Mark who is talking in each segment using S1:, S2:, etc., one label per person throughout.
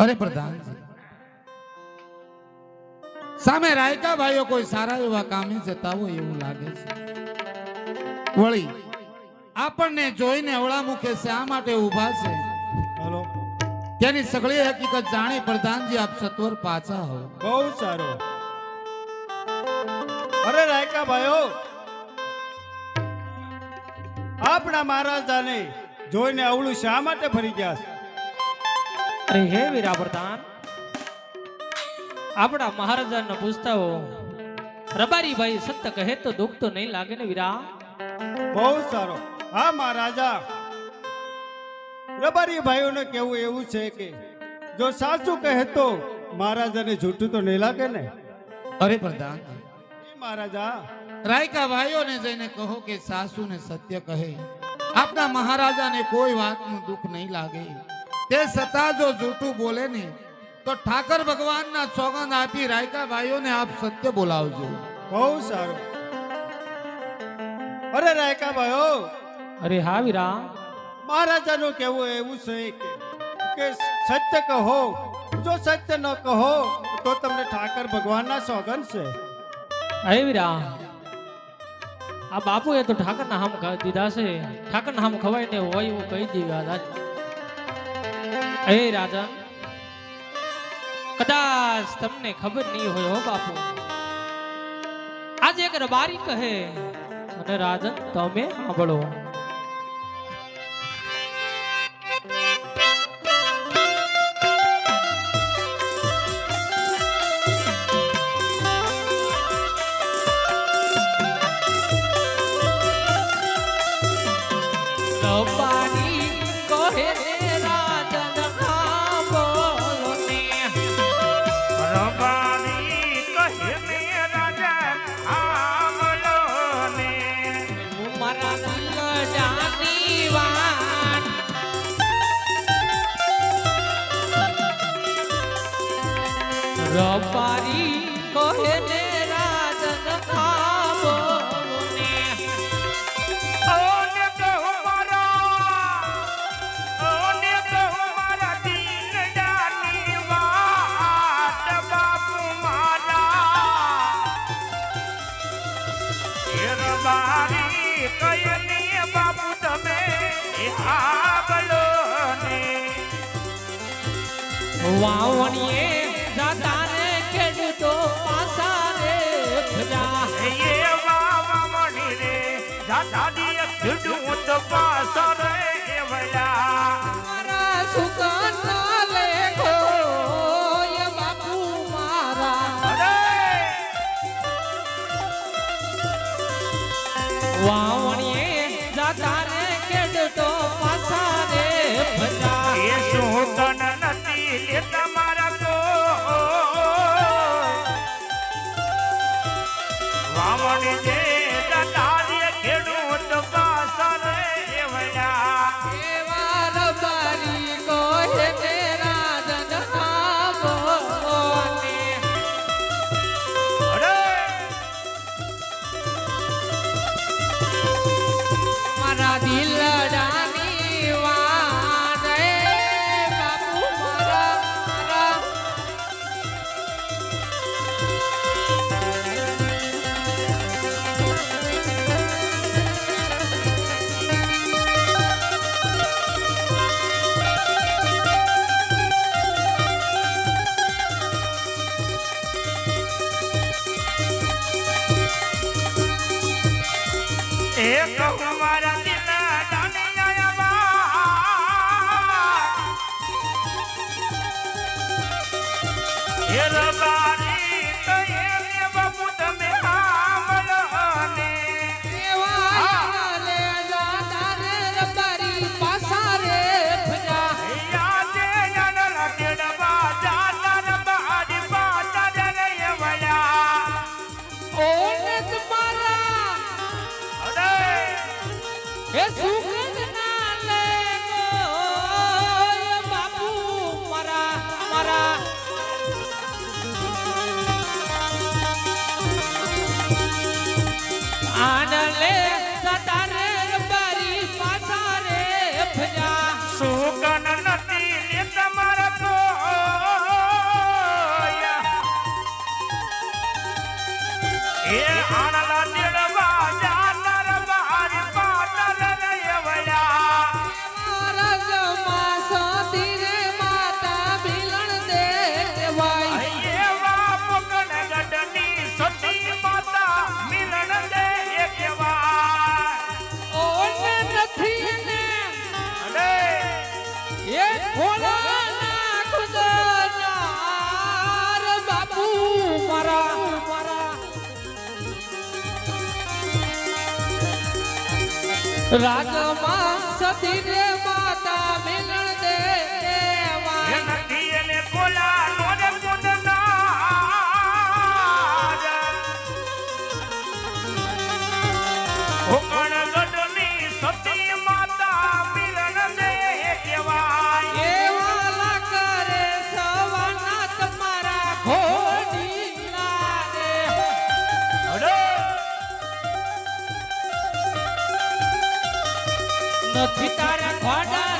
S1: અરે પ્રધાન સામે રાયકા ભાઈઓ કોઈ સારા એવા કામે જતા હોય એવું લાગે છે. વળી આપણને જોઈને અવળા મુખે શા માટે ઊભા છે?
S2: હલો.
S1: તેની સગળી હકીકત જાણી પ્રધાનજી આપ સત્વર પાછા હો.
S2: બહુ સારો. અરે રાયકા ભાઈઓ આપણા મહારાજાને જોઈને અવળું શા માટે ફરી ગયા છે?
S3: અરે હે વીરા પ્રધાન આપણા મહારાજાને પૂછતા હો રબારી ભાઈ સત્ય કહે તો દુઃખ તો નહીં લાગે ને વીરા?
S2: બહુ સારો. હા મહારાજા. રબારી ભાઈઓને કેવું એવું છે કે જો સાચું કહે તો મહારાજાને જૂઠું તો નહીં લાગે ને?
S1: અરે પ્રધાન.
S2: મહારાજા.
S1: રાયકા ભાઈઓને જઈને કહો કે સાસુ ને સત્ય કહે. આપના મહારાજાને કોઈ વાતનું દુઃખ નહીં લાગે. તે છતાં જો જૂઠું બોલે ને તો ઠાકર ભગવાનના સોગંદ આપી રાયકા ભાઈઓને આપ સત્ય બોલાવજો.
S2: બહુ સારું. અરે રાયકા ભાઈઓ
S3: અરે હા વીરા
S2: મહારાજાનું કહેવું એવું છે કે કે સત્ય કહો જો સત્ય ન કહો તો તમને ઠાકર ભગવાનના સોગંદ છે.
S3: અરે વીરા આ બાપુએ તો ઠાકરના હામ દીધા છે. ઠાકરના હામ ખવાય ને હોય એવું કહી દીધા હે રાજા, કદાચ તમને ખબર નહીં હોય હો બાપુ. આજે એક રબારી કહે અને રાજન તમે સાંભળો. રબારી કહે ને રાજન ખાબોને
S4: ઓને કહો મારા ઓને કહો મારા દિલ જાની વાત બાપુ મારા. એ રબારી કહે ને બાપુ તમે એ ને
S3: વાવણીએ
S4: દાદી ખીડું તો પાસો રે વયા.
S3: મારા સુગંધ લેખો એ બાપુ મારા. વાવણીએ જાતા રે ખેડૂતો પાસા રે
S4: એ નથી લે તમારા કો વાવણી જે દાદી
S3: કહું એ આણંદ રાજમાં સતી રે
S4: નથી
S3: તારા ઘોડા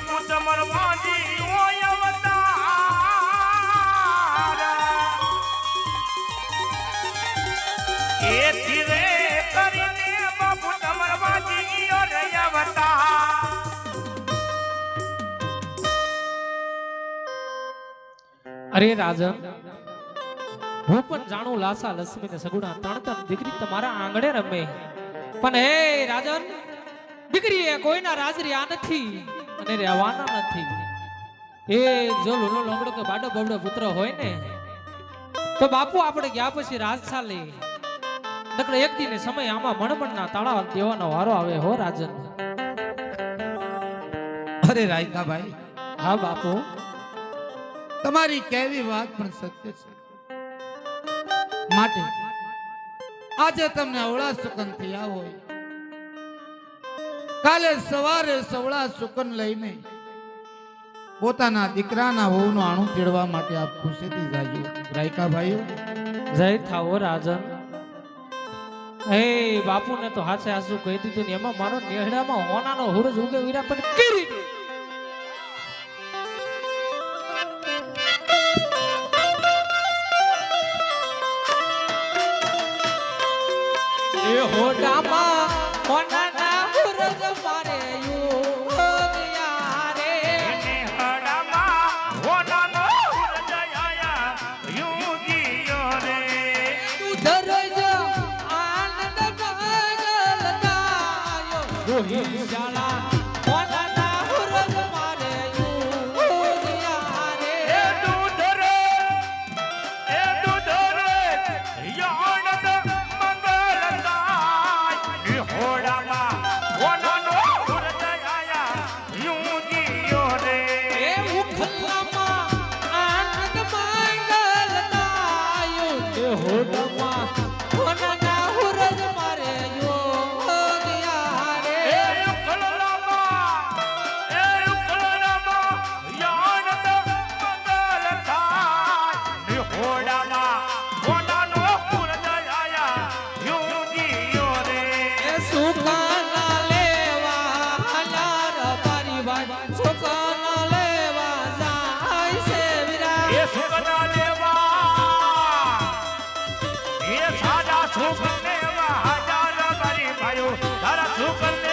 S4: તમાર વાજી હોય અવતાર. એથી રે કરીને બાપુ તમાર વાજી રે અવતાર.
S3: અરે રાજન હું પણ જાણું લાસા લક્ષ્મી ને સગુણા ત્રણ ત્રણ દીકરી તમારા આંગણે રમે પણ હે રાજન દીકરી એ કોઈના રાજરિયા નથી અને રહેવાના નથી. એ જો લુલો લોમડો કે બાડો બબડો પુત્ર હોય ને તો બાપુ આપણે ગયા પછી રાજસા લે નકર એક દિને સમય આમાં મણમણના તાળા દેવાનો વારો આવે હો રાજન.
S1: અરે રાયકાભાઈ.
S3: હા બાપુ.
S1: તમારી કેવી વાત પણ સત્ય છે. માટે આજે તમને અવળા સુકન થયા હોય કાલે સવારે સવળા સુકન લઈને પોતાના દીકરાના વહુનું આણું તેડવા માટે આપ ખુશીથી જાજો. રાયકા ભાઈઓ.
S3: જય થાવો રાજન. હે બાપુને તો હાથે હાસુ કહી દીધું ને એમાં મારો નેહડામાં હોનાનો હુરજ ઉગે વીરા પણ કરી દે. એ હોડામાં હોનાના
S4: Go, go, go. Guadalupe